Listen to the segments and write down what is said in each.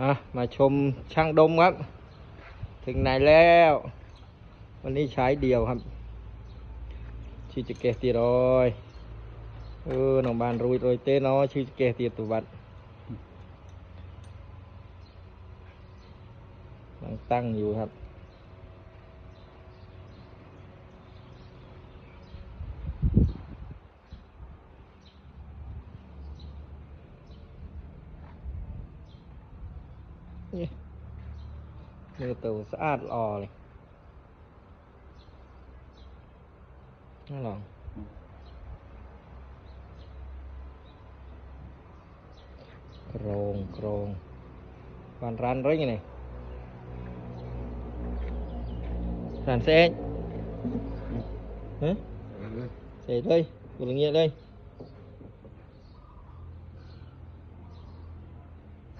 อะมาชมช่างดมครับ ถึงไหนแล้ว วันนี้ใช้เดียวครับชื่อจะเกตีรอยเออน้องบานรุยโรยเต้เนาะชื่อจะเกตีตุวัดกำลังตั้งอยู่ครับ นี่มือตัวสะอาดรอเลยน่าลองโครงโครงวันรันร้อยไงเนี่ยรันเซ็งฮะเซ็งเลยกูลงเงี้ยเลย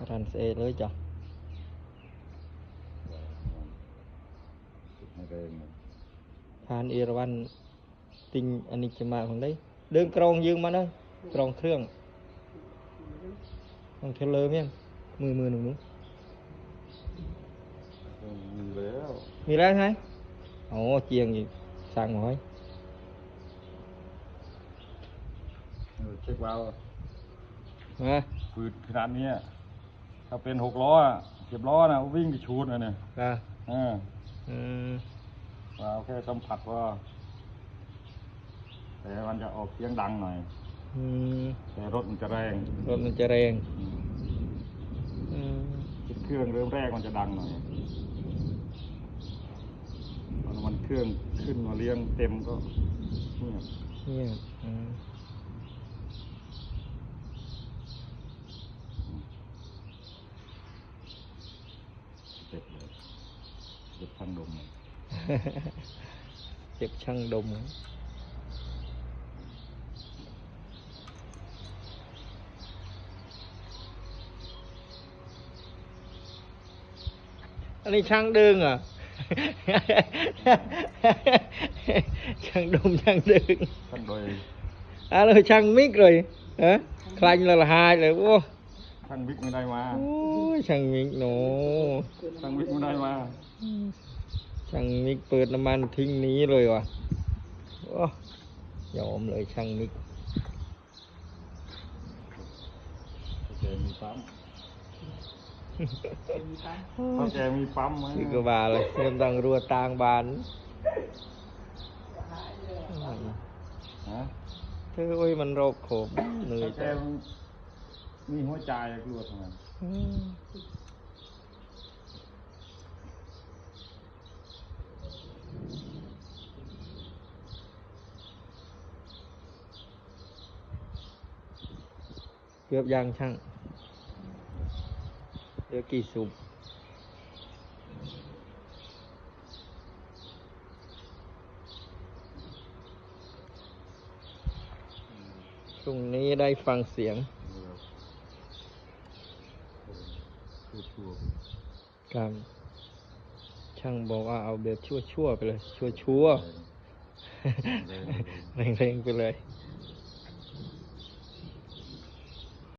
รันเซ็งเลยจ้ะ ผ่านเอราวันติงอันนี้จะมาของได้เดินกรองยืงมาเลยกรองเครื่องต้องเทเลอร์มั้ยมือมือหนึ่งนู้นมีแล้วมีแล้วใช่ไหมโอ้เจียงอีกสั่งหน่อยเออเช็คว้าวมาปืนขนาดเนี้ยถ้าเป็นหกล้ออะสิบล้อนะวิ่งไปชูดนะเนี่ยอะเอออืม ว้าวแค่สัมผัสว่าแต่มันจะออกเสียงดังหน่อย อืมแต่รถมันจะแรงรถมันจะแรงอืมอืมติดเครื่องเริ่มแรกมันจะดังหน่อยตอนมันเครื่องขึ้นมาเลี้ยงเต็มก็เงียบเนี่ยอืมเจ็บเลยเจ็บทั้งดมเลย เจ็บช่างดมอันนี้ช่างดึงเหรอะช่างดมช่างดึงทั้งโดย à rồi chăng mic rồi hả khanh là, là hai rồi ô ทั้งวิกไม่ได้มา Ôi, chăng mic nó ทั้งวิกไม่ได้มา chăng mic เปิดน้ำมันทิ้งหนี้เลยว่ะโอ้ยอมเลยช่างมิกแกมีปั๊มเพราะแกมีปั๊มไหมคือก็บาเลยเริ่มตั้งรัวตางบานฮะเธอโอ้ยมันโรคโขมเหนื่อยถ้าแกจังมีหัวใจกลัวทำไม อืมเกือบยังช่างเหลือกี่สุบพรุ่งนี้ได้ฟังเสียงชัวร์ครับช่างบอกว่าเอาแบบชั่วๆไปเลย ชั่วๆๆเร่งๆไปเลยเ